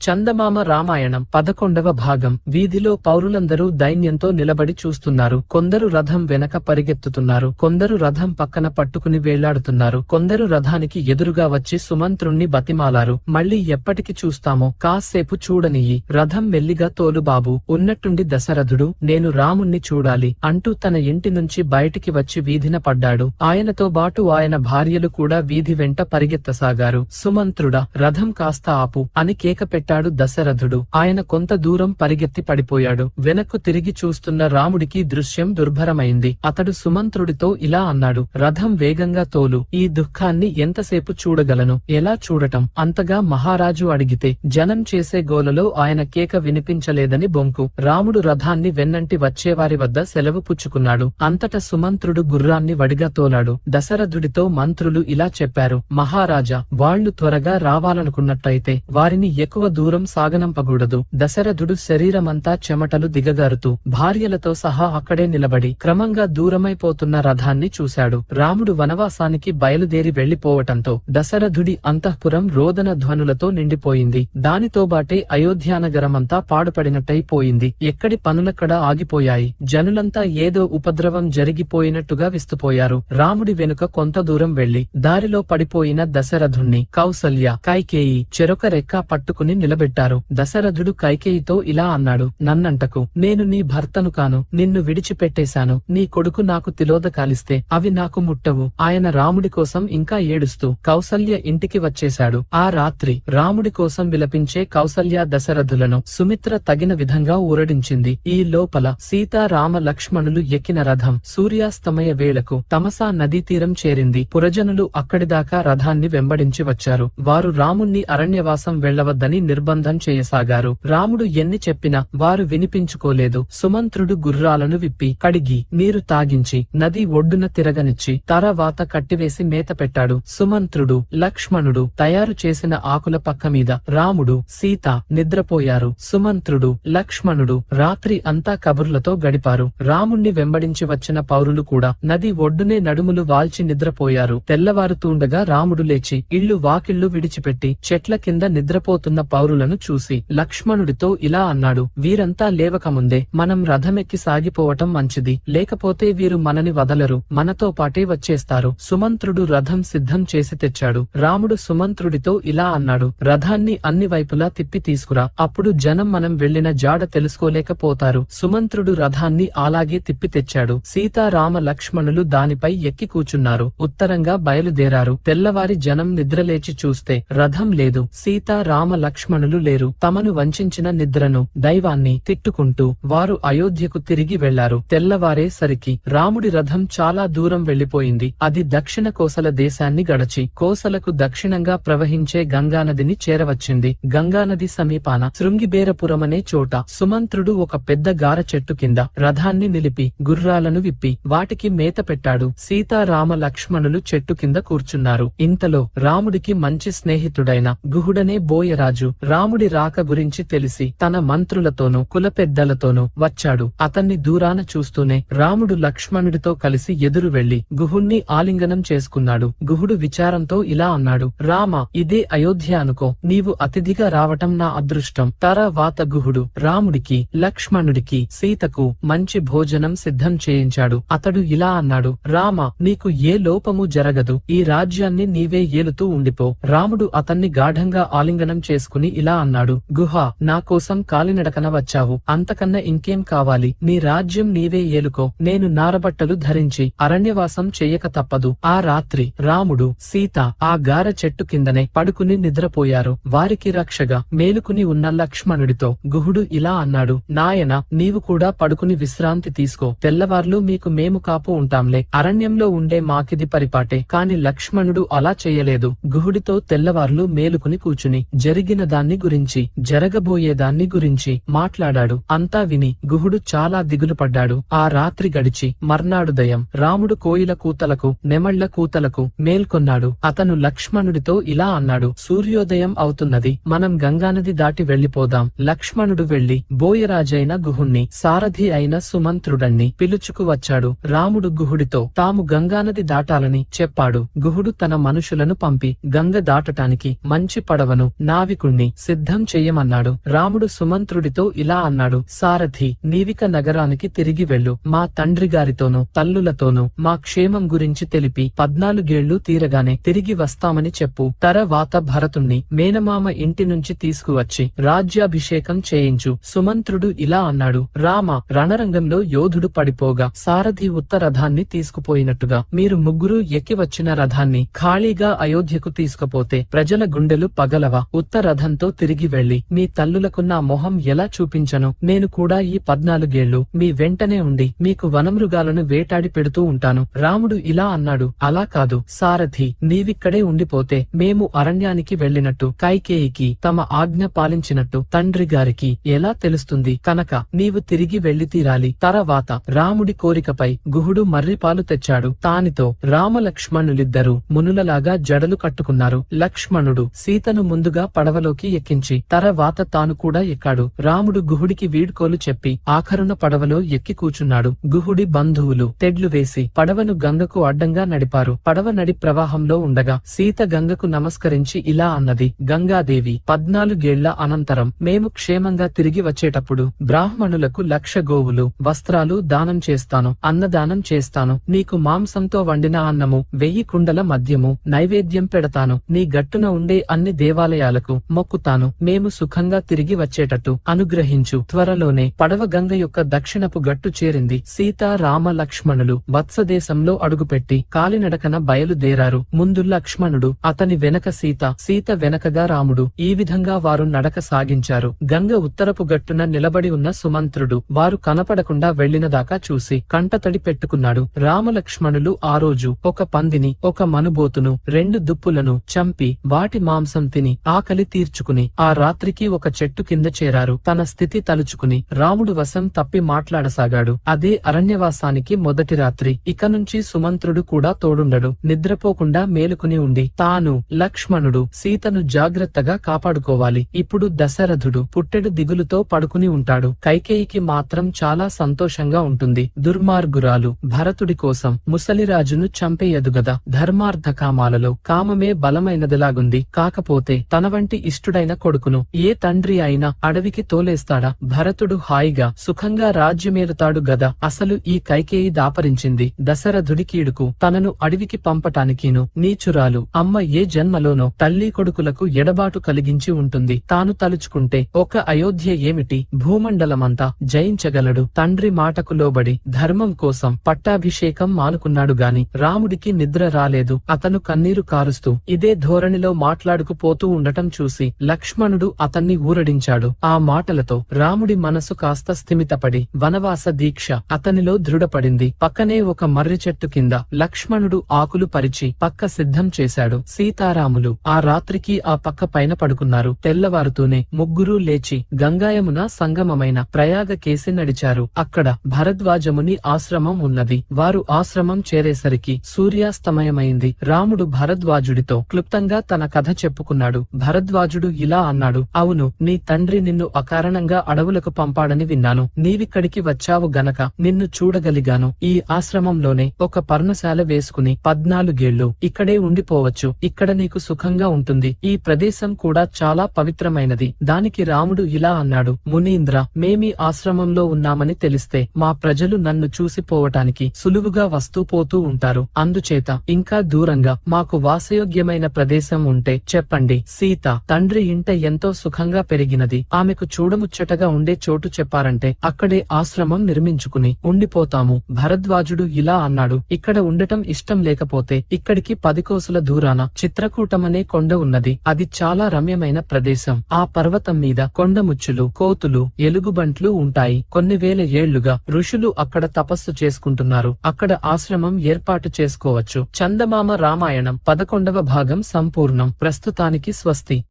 చందమామ రామాయణం పదకొండవ భాగం. వీధిలో పౌరులందరూ దైన్యంతో నిలబడి చూస్తున్నారు. కొందరు రథం వెనక పరిగెత్తుతున్నారు. కొందరు రథం పక్కన పట్టుకుని వేలాడుతున్నారు. కొందరు రథానికి ఎదురుగా వచ్చి సుమంత్రుణ్ణి బతిమాలారు. మళ్ళీ ఎప్పటికి చూస్తామో కాసేపు చూడనియ్యి. రథం మెల్లిగా తోలు బాబు ఉన్నట్టుండి దశరథుడు నేను రాముణ్ణి చూడాలి అంటూ తన ఇంటి నుంచి బయటికి వచ్చి వీధిన పడ్డాడు. ఆయనతో బాటు ఆయన భార్యలు కూడా వీధి వెంట పరిగెత్తసాగారు. సుమంత్రుడా రథం కాస్త ఆపు అని కేక పెట్టాడు దశరథుడు. ఆయన కొంత దూరం పరిగెత్తి పడిపోయాడు. వెనక్కు తిరిగి చూస్తున్న రాముడికి దృశ్యం దుర్భరమైంది. అతడు సుమంత్రుడితో ఇలా అన్నాడు రథం వేగంగా తోలు. ఈ దుఃఖాన్ని ఎంతసేపు చూడగలను? ఎలా చూడటం అంతగా మహారాజు అడిగితే జనం చేసే గోలలో ఆయన కేక వినిపించలేదని బొంకు. రాముడు రథాన్ని వెన్నంటి వచ్చేవారి వద్ద సెలవు పుచ్చుకున్నాడు. అంతట సుమంత్రుడు గుర్రాన్ని వడిగా తోలాడు. దశరథుడితో మంత్రులు ఇలా చెప్పారు మహారాజా వాళ్ళు త్వరగా రావాలనుకున్నట్టయితే వారిని ఎక్కువ దూరం సాగనంపకూడదు దశరథుడు శరీరమంతా చెమటలు దిగగారుతూ భార్యలతో సహా అక్కడే నిలబడి క్రమంగా దూరమైపోతున్న రథాన్ని చూశాడు. రాముడు వనవాసానికి బయలుదేరి వెళ్ళిపోవటంతో దశరథుడి అంతఃపురం రోదన ధ్వనులతో నిండిపోయింది. దానితో బాటే అయోధ్యానగరమంతా పాడుపడినట్టయిపోయింది. ఎక్కడి పనులక్కడ ఆగిపోయాయి. జనులంతా ఏదో ఉపద్రవం జరిగిపోయినట్టుగా విస్తుపోయారు. రాముడి వెనుక కొంత దూరం వెళ్ళి దారిలో పడిపోయిన దశరథుణ్ణి కౌసల్య కైకేయి చెరొక రెక్క పట్టుకుని నిలబెట్టారు. దశరథుడు కైకేయితో ఇలా అన్నాడు నన్నంటకు నేను నీ భర్తను కాను నిన్ను విడిచిపెట్టేశాను. నీ కొడుకు నాకు తిలోద కాలిస్తే అవి నాకు ముట్టవు. ఆయన రాముడి కోసం ఇంకా ఏడుస్తూ కౌసల్య ఇంటికి వచ్చేశాడు. ఆ రాత్రి రాముడి కోసం విలపించే కౌసల్య దశరథులను సుమిత్ర తగిన విధంగా ఊరడించింది. ఈ లోపల సీతారామ లక్ష్మణులు ఎక్కిన రథం సూర్యాస్తమయ వేళకు తమసా నదీ తీరం చేరింది. పురజనులు అక్కడిదాకా రథాన్ని వెంబడించి వచ్చారు. వారు రాముణ్ణి అరణ్యవాసం వెళ్ళవద్దని నిర్బంధం చేయసాగారు. రాముడు ఎన్ని చెప్పినా వారు వినిపించుకోలేదు. సుమంత్రుడు గుర్రాలను విప్పి కడిగి నీరు తాగించి నది ఒడ్డున తిరగనిచ్చి తరవాత కట్టివేసి మేత పెట్టాడు. సుమంత్రుడు లక్ష్మణుడు తయారు చేసిన ఆకుల పక్క మీద రాముడు సీత నిద్రపోయారు. సుమంత్రుడు లక్ష్మణుడు రాత్రి అంతా కబుర్లతో గడిపారు. రాముణ్ణి వెంబడించి వచ్చిన పౌరులు కూడా నది ఒడ్డునే నడుములు వాల్చి నిద్రపోయారు. తెల్లవారుతూండగా రాముడు లేచి ఇళ్ళు వాకిళ్ళు విడిచిపెట్టి చెట్ల కింద నిద్రపోతున్న పౌరులను చూసి లక్ష్మణుడితో ఇలా అన్నాడు వీరంతా లేవకముందే మనం రథమెక్కి సాగిపోవటం మంచిది. లేకపోతే వీరు మనని వదలరు. మనతో పాటే వచ్చేస్తారు. సుమంత్రుడు రథం సిద్ధం చేసి తెచ్చాడు. రాముడు సుమంత్రుడితో ఇలా అన్నాడు రథాన్ని అన్ని వైపులా తిప్పి తీసుకురా. అప్పుడు జనం మనం వెళ్ళిన జాడ తెలుసుకోలేకపోతారు. సుమంత్రుడు రథాన్ని అలాగే తిప్పి తెచ్చాడు. సీతారామ లక్ష్మణులు దానిపై ఎక్కి కూచున్నారు. ఉత్తరంగా బయలుదేరారు. తెల్లవారి జనం నిద్రలేచి చూస్తే రథం లేదు. సీతారామ బ్రాహ్మణులు లేరు. తమను వంచిన నిద్రను దైవాన్ని తిట్టుకుంటూ వారు అయోధ్యకు తిరిగి వెళ్ళారు. తెల్లవారేసరికి రాముడి రథం చాలా దూరం వెళ్ళిపోయింది అది దక్షిణ కోసల దేశాన్ని గడచి కోసలకు దక్షిణంగా ప్రవహించే గంగానదిని చేరవచ్చింది. గంగానది సమీపాన శృంగిబేరపురమనే చోట సుమంత్రుడు ఒక పెద్ద గార చెట్టు కింద రథాన్ని నిలిపి గుర్రాలను విప్పి వాటికి మేత పెట్టాడు. సీతారామ లక్ష్మణులు చెట్టు కింద కూర్చున్నారు. ఇంతలో రాముడికి మంచి స్నేహితుడైన గుహుడనే బోయరాజు రాముడి రాక గురించి తెలిసి తన మంత్రులతోనూ కులపెద్దలతోనూ వచ్చాడు. అతన్ని దూరాన చూస్తూనే రాముడు లక్ష్మణుడితో కలిసి ఎదురు వెళ్ళి గుహుణ్ణి ఆలింగనం చేసుకున్నాడు. గుహుడు విచారంతో ఇలా అన్నాడు రామ ఇదే అయోధ్య అనుకో. నీవు అతిథిగా రావటం నా అదృష్టం. తరవాత గుహుడు రాముడికి లక్ష్మణుడికి సీతకు మంచి భోజనం సిద్ధం చేయించాడు. అతడు ఇలా అన్నాడు రామ నీకు ఏ లోపము జరగదు. ఈ రాజ్యాన్ని నీవే ఏలుతూ ఉండిపో. రాముడు అతన్ని గాఢంగా ఆలింగనం చేసుకుని ఇలా అన్నాడు గుహ నా కోసం కాలినడకన వచ్చావు. అంతకన్నా ఇంకేం కావాలి? నీ రాజ్యం నీవే ఏలుకో. నేను నారబట్టలు ధరించి అరణ్యవాసం చెయ్యక తప్పదు. ఆ రాత్రి రాముడు సీత ఆ గార చెట్టు కిందనే పడుకుని నిద్రపోయారు. వారికి రక్షగా మేలుకుని ఉన్న లక్ష్మణుడితో గుహుడు ఇలా అన్నాడు నాయన నీవు కూడా పడుకుని విశ్రాంతి తీసుకో. తెల్లవార్లు మీకు మేము కాపు ఉంటాంలే. అరణ్యంలో ఉండే మాకిది పరిపాటే. కాని లక్ష్మణుడు అలా చేయలేదు. గుహుడితో తెల్లవార్లు మేలుకుని కూచుని జరిగిన దాన్ని గురించి జరగబోయే దాన్ని గురించి మాట్లాడాడు. అంతా విని గుహుడు చాలా దిగులు పడ్డాడు. ఆ రాత్రి గడిచి మర్నాడుదయం రాముడు కోయిల కూతలకు నెమళ్ళ కూతలకు మేల్కొన్నాడు. అతను లక్ష్మణుడితో ఇలా అన్నాడు సూర్యోదయం అవుతున్నది. మనం గంగానది దాటి వెళ్ళిపోదాం లక్ష్మణుడు వెళ్ళి బోయరాజైన గుహుణ్ణి సారథి అయిన సుమంత్రుడన్ని పిలుచుకు వచ్చాడు. రాముడు గుహుడితో తాము గంగానది దాటాలని చెప్పాడు. గుహుడు తన మనుషులను పంపి గంగ దాటటానికి మంచి పడవను నావికుణ్ణి సిద్ధం చెయ్యమన్నాడు రాముడు సుమంత్రుడితో ఇలా అన్నాడు సారథి నీవిక నగరానికి తిరిగి వెళ్ళు. మా తండ్రిగారితోనూ తల్లులతోనూ మా క్షేమం గురించి తెలిపి పద్నాలుగేళ్ళు తీరగానే తిరిగి వస్తామని చెప్పు. తరవాత భరతుణ్ణి మేనమామ ఇంటి నుంచి తీసుకువచ్చి రాజ్యాభిషేకం చేయించు సుమంత్రుడు ఇలా అన్నాడు. రామ రణరంగంలో యోధుడు పడిపోగా సారథి ఉత్త రథాన్ని తీసుకుపోయినట్టుగా మీరు ముగ్గురు ఎక్కి వచ్చిన రథాన్ని ఖాళీగా అయోధ్యకు తీసుకుపోతే ప్రజల గుండెలు పగలవా? ఉత్త రథంతో తిరిగి వెళ్ళి మీ తల్లులకు నా మొహం ఎలా చూపించను? నేను కూడా ఈ పద్నాలుగేళ్ళు మీ వెంటనే ఉండి మీకు వనమృగాలను వేటాడి పెడుతూ ఉంటాను. రాముడు ఇలా అన్నాడు. అలా కాదు. సారథి నీవిక్కడే ఉండిపోతే మేము అరణ్యానికి వెళ్ళినట్టు కైకేయికి తమ ఆజ్ఞ పాలించినట్టు తండ్రి గారికి ఎలా తెలుస్తుంది? కనుక నీవు తిరిగి వెళ్ళి తీరాలి. తర్వాత రాముడి కోరికపై గుహుడు మర్రిపాలు తెచ్చాడు. తానితో రామలక్ష్మణులిద్దరూ మునులలాగా జడలు కట్టుకున్నారు. లక్ష్మణుడు సీతను ముందుగా పడవలోకి ఎక్కించి తర్వాత తాను కూడా ఎక్కాడు. రాముడు గుహుడికి వీడ్కోలు చెప్పి ఆఖరున పడవలో ఎక్కి కూచున్నాడు. గుహుడి బంధువులు తెడ్లు వేసి పడవను గంగకు అడ్డంగా నడిపారు. పడవ నడి ప్రవాహంలో ఉండగా సీత గంగకు నమస్కరించి ఇలా అన్నది. గంగాదేవి పద్నాలుగేళ్ళ అనంతరం మేము క్షేమంగా తిరిగి వచ్చేటప్పుడు బ్రాహ్మణులకు లక్ష గోవులు వస్త్రాలు దానం చేస్తాను అన్నదానం చేస్తాను. నీకు మాంసంతో వండిన అన్నము వెయ్యి కుండల మద్యము నైవేద్యం పెడతాను. నీ గట్టున ఉండే అన్ని దేవాలయాలకు మొక్కు మొక్కుతాను మేము సుఖంగా తిరిగి వచ్చేటట్టు అనుగ్రహించు. త్వరలోనే పడవ గంగ యొక్క దక్షిణపు గట్టు చేరింది. సీతారామ లక్ష్మణులు వత్సదేశంలో అడుగుపెట్టి కాలినడకన బయలుదేరారు. ముందు లక్ష్మణుడు అతని వెనక సీత సీత వెనకగా రాముడు ఈ విధంగా వారు నడక సాగించారు. గంగ ఉత్తరపు గట్టున నిలబడి ఉన్న సుమంత్రుడు వారు కనపడకుండా వెళ్ళినదాకా చూసి కంటతడి పెట్టుకున్నాడు. రామలక్ష్మణులు ఆ రోజు ఒక పందిని ఒక మనుబోతును రెండు దుప్పులను చంపి వాటి మాంసం తిని ఆకలి తీర్చుకు తీర్చుకుని ఆ రాత్రికి ఒక చెట్టు కింద చేరారు. తన స్థితి తలుచుకుని రాముడు వశం తప్పి మాట్లాడసాగాడు. అదే అరణ్యవాసానికి మొదటి రాత్రి. ఇక నుంచి సుమంత్రుడు కూడా తోడుండడు. నిద్రపోకుండా మేలుకుని ఉండి తాను లక్ష్మణుడు సీతను జాగ్రత్తగా కాపాడుకోవాలి. ఇప్పుడు దశరథుడు పుట్టెడు దిగులుతో పడుకుని ఉంటాడు. కైకేయికి మాత్రం చాలా సంతోషంగా ఉంటుంది. దుర్మార్గురాలు భరతుడి కోసం ముసలిరాజును చంపేయదు గదా. ధర్మార్థ కామాలలో కామమే బలమైనదిలాగుంది. కాకపోతే తన వంటి ఇష్టుడైన కొడుకును ఏ తండ్రి అయినా అడవికి తోలేస్తాడా? భరతుడు హాయిగా సుఖంగా రాజ్యమేరుతాడు గదా? అసలు ఈ కైకేయి దాపరించింది దశరథుడికీడుకు తనను అడవికి పంపటానికిను నీచురాలు అమ్మ ఏ జన్మలోనో తల్లి కొడుకులకు ఎడబాటు కలిగించి ఉంటుంది. తాను తలుచుకుంటే ఒక అయోధ్య ఏమిటి? భూమండలమంతా జయించగలడు. తండ్రి మాటకు లోబడి ధర్మం కోసం పట్టాభిషేకం మానుకున్నాడు గాని రాముడికి నిద్ర రాలేదు. అతను కన్నీరు కారుస్తూ ఇదే ధోరణిలో మాట్లాడుకుపోతూ ఉండటం చూసి లక్ష్మణుడు అతన్ని ఊరడించాడు. ఆ మాటలతో రాముడి మనసు కాస్త స్థిమితపడి వనవాస దీక్ష అతనిలో దృఢపడింది. పక్కనే ఒక మర్రి చెట్టు కింద లక్ష్మణుడు ఆకులు పరిచి పక్క సిద్ధం చేశాడు. సీతారాములు ఆ రాత్రికి ఆ పక్క పైన పడుకున్నారు. తెల్లవారుతూనే ముగ్గురూ లేచి గంగాయమున సంగమమైన ప్రయాగ కేసి నడిచారు. అక్కడ భరద్వాజముని ఆశ్రమం ఉన్నది. వారు ఆశ్రమం చేరేసరికి సూర్యాస్తమయమైంది. రాముడు భరద్వాజుడితో క్లుప్తంగా తన కథ చెప్పుకున్నాడు. భరద్వాజుడు ఇలా అన్నాడు అవును నీ తండ్రి నిన్ను అకారణంగా అడవులకు పంపాడని విన్నాను. నీవిక్కడికి వచ్చావు గనక నిన్ను చూడగలిగాను. ఈ ఆశ్రమంలోనే ఒక పర్ణశాల వేసుకుని పద్నాలుగేళ్ళు ఇక్కడే ఉండిపోవచ్చు. ఇక్కడ నీకు సుఖంగా ఉంటుంది. ఈ ప్రదేశం కూడా చాలా పవిత్రమైనది. దానికి రాముడు ఇలా అన్నాడు మునీంద్ర మేమీ ఆశ్రమంలో ఉన్నామని తెలిస్తే మా ప్రజలు నన్ను చూసిపోవటానికి సులువుగా వస్తూ పోతూ ఉంటారు. అందుచేత ఇంకా దూరంగా మాకు వాసయోగ్యమైన ప్రదేశం ఉంటే చెప్పండి. సీత తండ్రి తండ్రి ఇంట ఎంతో సుఖంగా పెరిగినది. ఆమెకు చూడముచ్చటగా ఉండే చోటు చెప్పారంటే అక్కడే ఆశ్రమం నిర్మించుకుని ఉండిపోతాము. భరద్వాజుడు ఇలా అన్నాడు ఇక్కడ ఉండటం ఇష్టం లేకపోతే ఇక్కడికి పది కోసుల దూరాన చిత్రకూటమనే కొండ ఉన్నది. అది చాలా రమ్యమైన ప్రదేశం. ఆ పర్వతం మీద కొండముచ్చులు కోతులు ఎలుగుబంట్లు ఉంటాయి. కొన్ని వేల ఏళ్ళుగా ఋషులు అక్కడ తపస్సు చేసుకుంటున్నారు. అక్కడ ఆశ్రమం ఏర్పాటు చేసుకోవచ్చు. చందమామ రామాయణం పదకొండవ భాగం సంపూర్ణం. ప్రస్తుతానికి స్వస్తి.